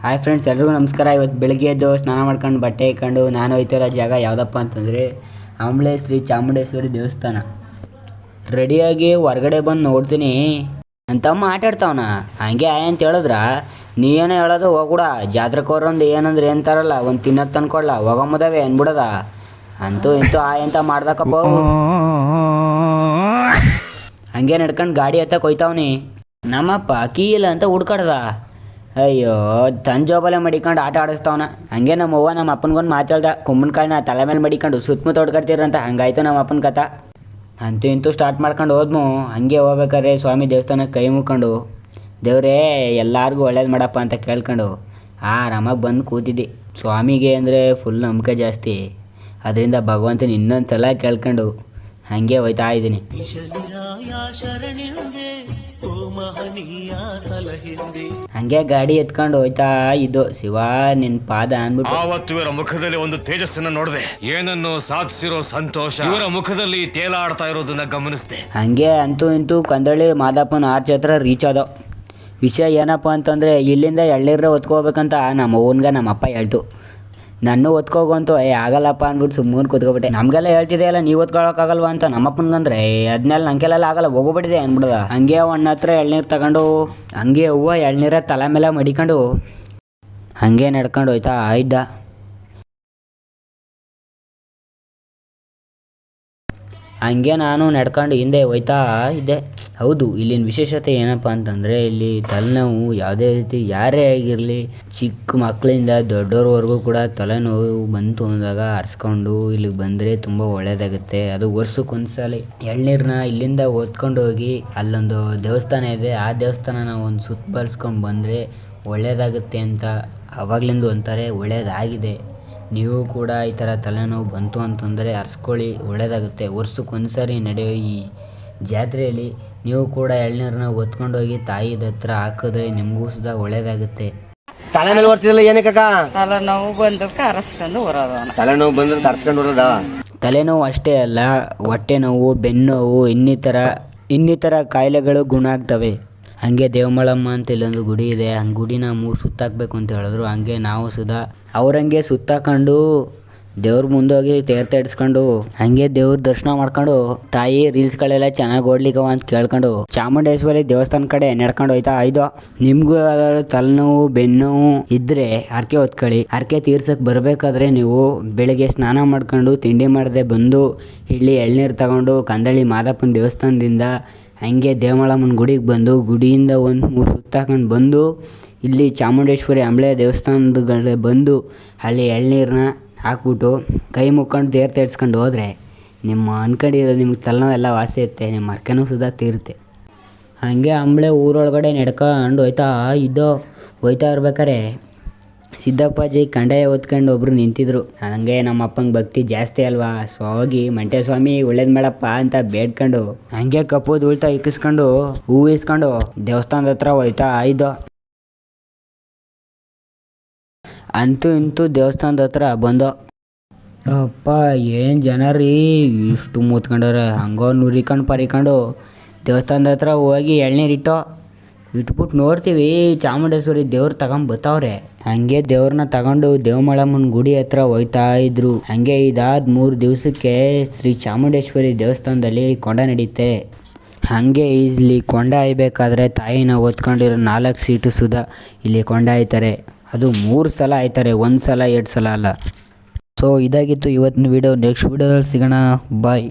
Hi friends ಎಲ್ರಿಗೂ ನಮಸ್ಕಾರ. ಇವತ್ತು ಬೆಳಗ್ಗೆ ಎದ್ದು ಸ್ನಾನ ಮಾಡ್ಕೊಂಡು ಬಟ್ಟೆ ಇಕ್ಕೊಂಡು ನಾನು ಹೋಯ್ತಿರೋ ಜಾಗ ಯಾವುದಪ್ಪ ಅಂತಂದರೆ ಆಂಬ್ಳೆ ಶ್ರೀ ಚಾಮುಂಡೇಶ್ವರಿ ದೇವಸ್ಥಾನ. ರೆಡಿಯಾಗಿ ಹೊರಗಡೆ ಬಂದು ನೋಡ್ತೀನಿ. ನನ್ನ ತಮ್ಮ ಆಟಾಡ್ತಾವನ ಹಂಗೆ ಆಯ್ ಅಂತ ಹೇಳಿದ್ರ? ನೀ ಏನೋ ಹೇಳೋದು ಹೋಗ್ಬಿಡ. ಜಾತ್ರೆಗೆ ಹೋರೊಂದು ಏನಂದ್ರೆ ಏನಂತಾರಲ್ಲ ಒಂದು ತಿನ್ನೋದು ತಂದ್ಕೊಡ್ಲ ಹೋಗಮ್ಮದವೆ ಅನ್ಬಿಡದ. ಅಂತೂ ಇಂತೂ ಆಯ್ ಅಂತ ಮಾಡ್ದಕ್ಕಪ್ಪ. ಹಂಗೆ ನಡ್ಕೊಂಡು ಗಾಡಿ ಹತ್ತ ಕೊಯ್ತಾವ್ನಿ ನಮ್ಮಪ್ಪ ಕೀ ಇಲ್ಲ ಅಂತ ಹುಡ್ಕಾಡ್ದ. ಅಯ್ಯೋ, ತಂಜೋಬಲೆ ಮಡಿಕೊಂಡು ಆಟ ಆಡಿಸ್ತಾವನ. ಹಂಗೆ ನಮ್ಮ ಅವ್ವ ನಮ್ಮ ಅಪ್ಪನಿಗೊಂದು ಮಾತಾಡ್ದ. ಕುಂಬನಕಾಯಿನ ತಲೆ ಮೇಲೆ ಮಡಿಕೊಂಡು ಸುತ್ತಮುತ್ತ ಹೊಡ್ಕೊಡ್ತೀರಂತ ಹಂಗಾಯ್ತು ನಮ್ಮ ಅಪ್ಪನ ಕಥ. ಅಂತೂ ಇಂತೂ ಸ್ಟಾರ್ಟ್ ಮಾಡ್ಕೊಂಡು ಹೋದ್ಮು. ಹಂಗೆ ಹೋಗ್ಬೇಕಾದ್ರೆ ಸ್ವಾಮಿ ದೇವಸ್ಥಾನಕ್ಕೆ ಕೈ ಮುಕ್ಕೊಂಡು, ದೇವರೇ, ಎಲ್ಲರಿಗೂ ಒಳ್ಳೇದು ಮಾಡಪ್ಪ ಅಂತ ಕೇಳ್ಕೊಂಡು, ಆರಾಮಾಗಿ ಬಂದು ಕೂತಿದ್ದೆ. ಸ್ವಾಮಿಗೆ ಅಂದರೆ ಫುಲ್ ನಂಬಿಕೆ ಜಾಸ್ತಿ. ಅದರಿಂದ ಭಗವಂತನ ಇನ್ನೊಂದು ಸಲ ಕೇಳ್ಕೊಂಡು, ಹಂಗೆ ಹೋಯ್ತಾ ಇದ್ದೀನಿ. ಹಂಗೆ ಗಾಡಿ ಎತ್ಕೊಂಡು ಹೋಯ್ತಾ ಇದು ಶಿವ ನಿನ್ ಪಾದ ಅನ್ಬಿಟ್ಟು ಆವತ್ತು ಇವರ ಮುಖದಲ್ಲಿ ಒಂದು ತೇಜಸ್ಸನ್ನ ನೋಡಿದೆ. ಏನನ್ನು ಸಾಧಿಸಿರೋ ಸಂತೋಷ. ಇವರ ಮುಖದಲ್ಲಿ ತೇಲಾಡ್ತಾ ಇರೋದನ್ನ ಗಮನಿಸಿದೆ. ಹಂಗೆ ಅಂತೂ ಇಂತೂ ಕಂದಳ್ಳಿ ಮಾದಪ್ಪನ ಆರ್ಚ್ ಹತ್ರ ರೀಚ್ ಆದೋ. ವಿಷಯ ಏನಪ್ಪ ಅಂತಂದ್ರೆ ಇಲ್ಲಿಂದ ಎಳ್ನೀರ ಹೊತ್ಕೋಬೇಕಂತ ನಮ್ಮ ಓನ್ಗ ನಮ್ಮ ಅಪ್ಪ ಹೇಳ್ತು ನಾನು ಹೊತ್ಕೋಗಂತು ಏ, ಆಗಲ್ಲಪ್ಪ ಅಂದ್ಬಿಟ್ಟು ಸುಮ್ಮನೆ ಕೂತ್ಕೊಬಿಟ್ಟೆ. ನಮಗೆಲ್ಲ ಹೇಳ್ತಿದೆಯಲ್ಲ ನೀವು ಓದ್ಕೊಳಕ್ಕಾಗಲ್ವಾ ಅಂತ? ನಮ್ಮಪ್ಪನಿಗಂದ್ರೆ ಅದನ್ನೆಲ್ಲ ನಂಗೆಲ್ಲ ಆಗಲ್ಲ, ಹೋಗ್ಬಿಟ್ಟಿದೆ ಅಂದ್ಬಿಡ್ದ ಹಂಗೆ ಒಣ್ಣ ಹತ್ರ ಎಳ್ನೀರು ತಗೊಂಡು, ಹಂಗೆ ಹೂವು ಎಳ್ನೀರ ತಲೆ ಮೇಲೆ ಮಡಿಕೊಂಡು, ಹಂಗೆ ನಡ್ಕೊಂಡು ಹೋಯ್ತಾ ಇದ್ದ. ಹಂಗೆ ನಾನು ನಡ್ಕೊಂಡು ಹಿಂದೆ ಹೋಯ್ತಾ ಇದ್ದೆ. ಹೌದು, ಇಲ್ಲಿನ ವಿಶೇಷತೆ ಏನಪ್ಪ ಅಂತಂದರೆ ಇಲ್ಲಿ ತಲೆನೋವು ಯಾವುದೇ ರೀತಿ ಯಾರೇ ಆಗಿರಲಿ, ಚಿಕ್ಕ ಮಕ್ಕಳಿಂದ ದೊಡ್ಡವ್ರವರೆಗೂ ಕೂಡ ತಲೆನೋವು ಬಂತು ಅಂದಾಗ ಹರಿಸ್ಕೊಂಡು ಇಲ್ಲಿಗೆ ಬಂದರೆ ತುಂಬ ಒಳ್ಳೆಯದಾಗುತ್ತೆ ಅದು ವರ್ಷಕ್ಕೊಂದ್ಸಲ ಎಳ್ನೀರನ್ನ ಇಲ್ಲಿಂದ ಓದ್ಕೊಂಡು ಹೋಗಿ ಅಲ್ಲೊಂದು ದೇವಸ್ಥಾನ ಇದೆ, ಆ ದೇವಸ್ಥಾನನ ಒಂದು ಸುತ್ತ ಬಳಸ್ಕೊಂಡು ಬಂದರೆ ಒಳ್ಳೆಯದಾಗುತ್ತೆ ಅಂತ ಅವಾಗ್ಲಿಂದ ಅಂತಾರೆ ಒಳ್ಳೆಯದಾಗಿದೆ ನೀವು ಕೂಡ ಈ ಥರ ತಲೆನೋವು ಬಂತು ಅಂತಂದರೆ ಹರ್ಸ್ಕೊಳ್ಳಿ ಒಳ್ಳೆಯದಾಗುತ್ತೆ. ವರ್ಷಕ್ಕೊಂದ್ಸರಿ ನಡೆಯೋ ಈ ಜಾತ್ರೆಯಲ್ಲಿ ನೀವು ಕೂಡ ಎಳ್ನೀರನ್ನ ಹೊತ್ಕೊಂಡು ಹೋಗಿ ತಾಯಿದ ಹತ್ರ ಹಾಕಿದ್ರೆ ನಿಮಗೂ ಸುದ ಒಳ್ಳೆಯದಾಗುತ್ತೆ. ತಲೆ ಮೇಲೆ ಬರ್ತಿರಲ್ಲ ಏನಕ್ಕೆ ತಲೆನೋವು ಬಂದಕ್ಕೆ ಅರಸ್ಕೊಂಡು ತಲೆನೋವು ಬಂದ್ರೆ ತರ್ಸ್ಕೊಂಡು ಬರೋದ? ತಲೆನೋವು ಅಷ್ಟೇ ಅಲ್ಲ ಹೊಟ್ಟೆ ನೋವು ಬೆನ್ನೋವು ಇನ್ನಿತರ ಇನ್ನಿತರ ಕಾಯಿಲೆಗಳು ಗುಣ ಆಗ್ತವೆ. ಹಂಗೆ ದೇವಮಳಮ್ಮ ಅಂತ ಇಲ್ಲೊಂದು ಗುಡಿ ಇದೆ. ಹಂಗೆ ಗುಡಿನ ಮೂರು ಸುತ್ತಾಕ್ಬೇಕು ಅಂತ ಹೇಳಿದ್ರು. ಹಂಗೆ ನಾವು ಸುಧಾ ಅವ್ರಂಗೆ ಸುತ್ತಾಕೊಂಡು ದೇವ್ರ ಮುಂದೋಗಿ ತೇರ್ತ ಇಡ್ಸ್ಕೊಂಡು ಹಂಗೆ ದೇವ್ರ ದರ್ಶನ ಮಾಡ್ಕೊಂಡು ತಾಯಿ ರೀಲ್ಸ್ಗಳೆಲ್ಲ ಚೆನ್ನಾಗಿ ಓಡ್ಲಿಕ್ಕವ ಅಂತ ಕೇಳ್ಕೊಂಡು ಚಾಮುಂಡೇಶ್ವರಿ ದೇವಸ್ಥಾನ ಕಡೆ ನಡ್ಕೊಂಡು ಹೋಯ್ತಾ. ಐದು ನಿಮ್ಗೂ ಯಾವ್ದಾದ್ರು ತಲೆನೋವು, ಬೆನ್ನೋವು ಇದ್ರೆ ಹರಕೆ ಹೊತ್ಕೊಳ್ಳಿ. ಹರಕೆ ತೀರ್ಸಕ್ಕೆ ಬರಬೇಕಾದ್ರೆ ನೀವು ಬೆಳಿಗ್ಗೆ ಸ್ನಾನ ಮಾಡ್ಕೊಂಡು ತಿಂಡಿ ಮಾಡದೆ ಬಂದು ಇಲ್ಲಿ ಎಳ್ನೀರು ತಗೊಂಡು ಕಂದಳಿ ಮಾದಪ್ಪನ ದೇವಸ್ಥಾನದಿಂದ ಹಂಗೆ ದೇವಮಾಳಮ್ಮನ ಗುಡಿಗೆ ಬಂದು ಗುಡಿಯಿಂದ ಒಂದು ಮೂರು ಸುತ್ತಾಕೊಂಡು ಬಂದು ಇಲ್ಲಿ ಚಾಮುಂಡೇಶ್ವರಿ ಅಂಬಳೆ ದೇವಸ್ಥಾನದ ಬಂದು ಅಲ್ಲಿ ಎಳ್ನೀರನ್ನ ಹಾಕ್ಬಿಟ್ಟು ಕೈ ಮುಕ್ಕೊಂಡು ದೇವ್ರ ತೇಡ್ಸ್ಕೊಂಡು ಹೋದರೆ ನಿಮ್ಮ ಅನ್ಕೊಂಡಿರೋ ನಿಮ್ಗೆ ತಲೆನೋವೆಲ್ಲ ವಾಸಿ ಇರುತ್ತೆ, ನಿಮ್ಮ ಅರ್ಕೆನೂ ಸುದಾ ತೀರುತ್ತೆ. ಹಾಗೆ ಅಂಬಳೆ ಊರೊಳಗಡೆ ನಡ್ಕೊಂಡು ಹೋಯ್ತಾ ಇದ್ದೋ ಹೋಯ್ತಾ ಇರ್ಬೇಕಾರೆ ಸಿದ್ದಪ್ಪಾಜಿ ಕಂಡಾಯ ಹೊತ್ಕೊಂಡು ಒಬ್ರು ನಿಂತಿದ್ರು. ಹಂಗೆ ನಮ್ಮ ಅಪ್ಪಂಗೆ ಭಕ್ತಿ ಜಾಸ್ತಿ ಅಲ್ವಾ? ಸೊ ಹೋಗಿ ಮಂಟೆ ಸ್ವಾಮಿ ಒಳ್ಳೇದು ಮಾಡಪ್ಪ ಅಂತ ಬೇಡ್ಕೊಂಡು ಹಂಗೆ ಕಪ್ಪು ಉಳ್ತಾ ಇಕ್ಕಿಸ್ಕೊಂಡು ಹೂ ಇಸ್ಕೊಂಡು ದೇವಸ್ಥಾನದ ಹತ್ರ ಹೋಯ್ತಾ ಇದ್ದೋ. ಅಂತೂ ಇಂತೂ ದೇವಸ್ಥಾನದ ಹತ್ರ ಬಂದೋ. ಅಪ್ಪ, ಏನು ಜನ ರೀ ಇಷ್ಟು ಮೂತ್ಕೊಂಡವ್ರೆ? ಹಂಗೋ ನುರಿಕೊಂಡು ಪರಿಕೊಂಡು ದೇವಸ್ಥಾನದ ಹತ್ರ ಹೋಗಿ ಎಳ್ನೀರು ಇಟ್ಟೋ ಇಟ್ಬಿಟ್ಟು ನೋಡ್ತೀವಿ, ಚಾಮುಂಡೇಶ್ವರಿ ದೇವ್ರು ತಗೊಂಡ್ ಬತ್ತವ್ರೆ. ಹಂಗೆ ದೇವ್ರನ್ನ ತಗೊಂಡು ದೇವಮಳಮ್ಮನ ಗುಡಿ ಹತ್ರ ಹೋಯ್ತಾ ಇದ್ರು. ಹಂಗೆ ಇದಾದ ಮೂರು ದಿವಸಕ್ಕೆ ಶ್ರೀ ಚಾಮುಂಡೇಶ್ವರಿ ದೇವಸ್ಥಾನದಲ್ಲಿ ಕೊಂಡ ನಡೀತೆ. ಹಾಗೆ ಇಲ್ಲಿ ಕೊಂಡ ಆಯ್ಬೇಕಾದ್ರೆ ತಾಯಿನ ಓದ್ಕೊಂಡಿರೋ ನಾಲ್ಕು ಸೀಟು ಸುಧಾ ಇಲ್ಲಿ ಕೊಂಡ ಆಯ್ತಾರೆ ಅದು ಮೂರು ಸಲ ಆಯ್ತಾರೆ ಒಂದು ಸಲ ಎರಡು ಸಲ ಅಲ್ಲ. ಸೊ ಇದಾಗಿತ್ತು ಇವತ್ತಿನ ವಿಡಿಯೋ ನೆಕ್ಸ್ಟ್ ವಿಡಿಯೋದಲ್ಲಿ ಸಿಗೋಣ. ಬಾಯ್